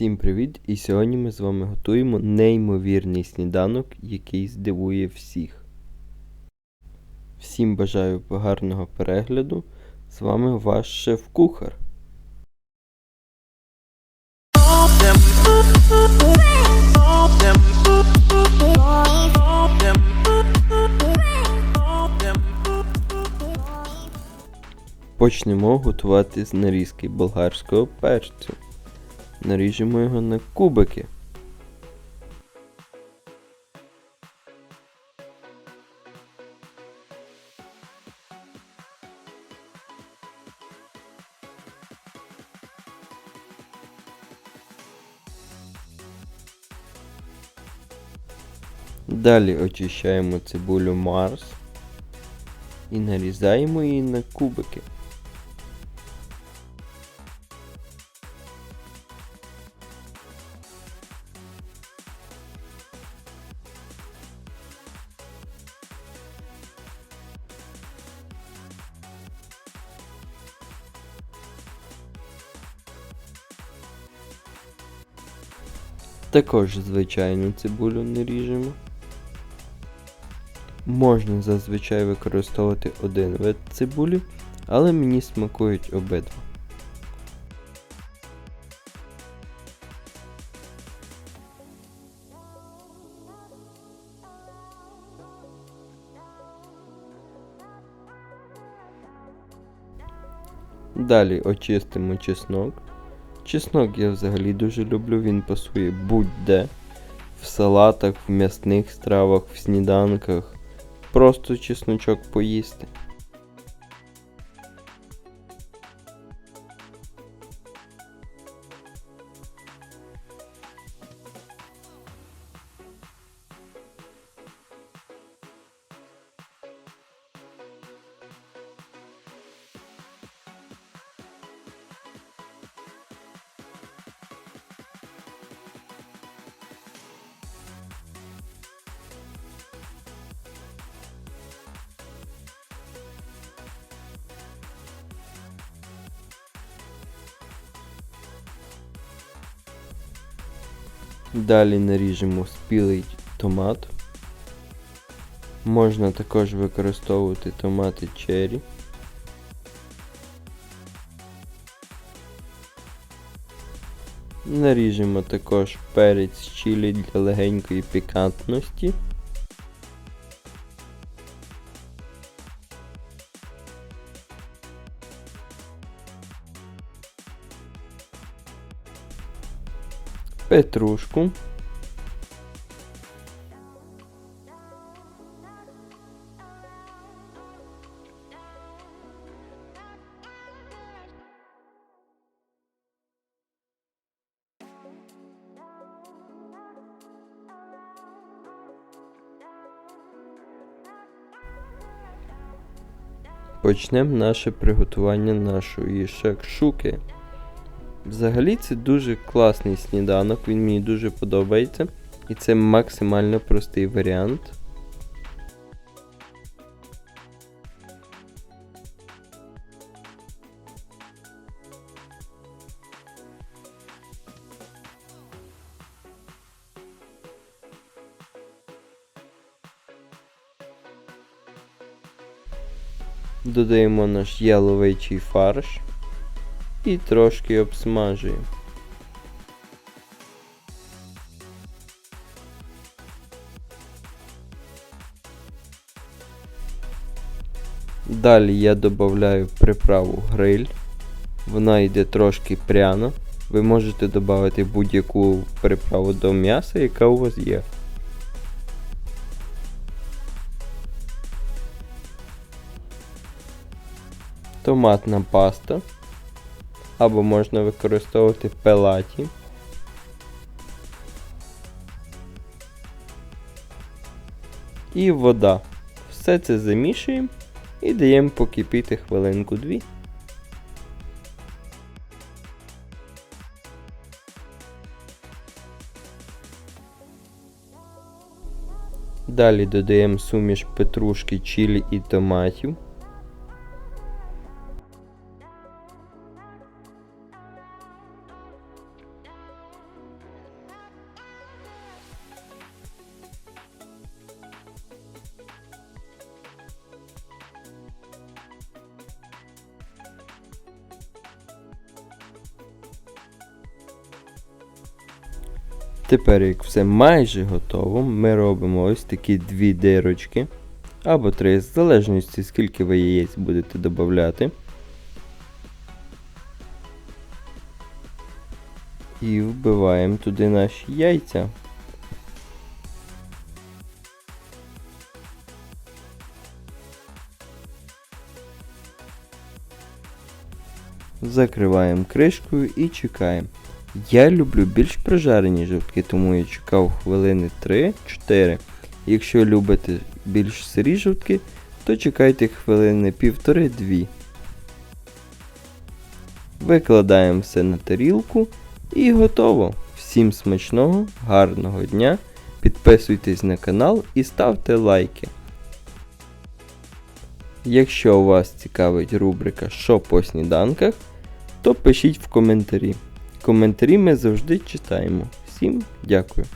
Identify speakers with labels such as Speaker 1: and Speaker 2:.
Speaker 1: Всім привіт! І сьогодні ми з вами готуємо неймовірний сніданок, який здивує всіх. Всім бажаю гарного перегляду. З вами ваш шеф-кухар. Почнемо готувати з нарізки болгарського перцю. Наріжемо його на кубики. Далі очищаємо цибулю Марс і нарізаємо її на кубики. Також звичайну цибулю не ріжемо. Можна зазвичай використовувати один вид цибулі, але мені смакують обидва. Далі очистимо чеснок. Чеснок я взагалі дуже люблю, він пасує будь-де. В салатах, в м'ясних стравах, в сніданках. Просто чесночок поїсти. Далі наріжемо спілий томат. Можна також використовувати томати черрі. Наріжемо також перець чилі для легенької пікантності. Петрушку. Почнемо наше приготування нашої шакшуки. Взагалі це дуже класний сніданок, він мені дуже подобається. І це максимально простий варіант. Додаємо наш яловичий фарш і трошки обсмажуємо. Далі я додаю приправу гриль. Вона йде трошки пряно. Ви можете додати будь-яку приправу до м'яса, яка у вас є. Томатна паста або можна використовувати пелаті. І вода. Все це замішуємо і даємо покипіти хвилинку-дві. Далі додаємо суміш петрушки, чилі і томатів. Тепер, як все майже готово, ми робимо ось такі дві дирочки. Або три, в залежності скільки ви яєць будете додати. І вбиваємо туди наші яйця. Закриваємо кришкою і чекаємо. Я люблю більш прожарені жовтки, тому я чекав хвилини 3-4. Якщо любите більш сирі жовтки, то чекайте хвилини півтори-дві. Викладаємо все на тарілку і готово. Всім смачного, гарного дня. Підписуйтесь на канал і ставте лайки. Якщо вас цікавить рубрика Що по сніданках, то пишіть в коментарі. Коментарі ми завжди читаємо. Всім дякую.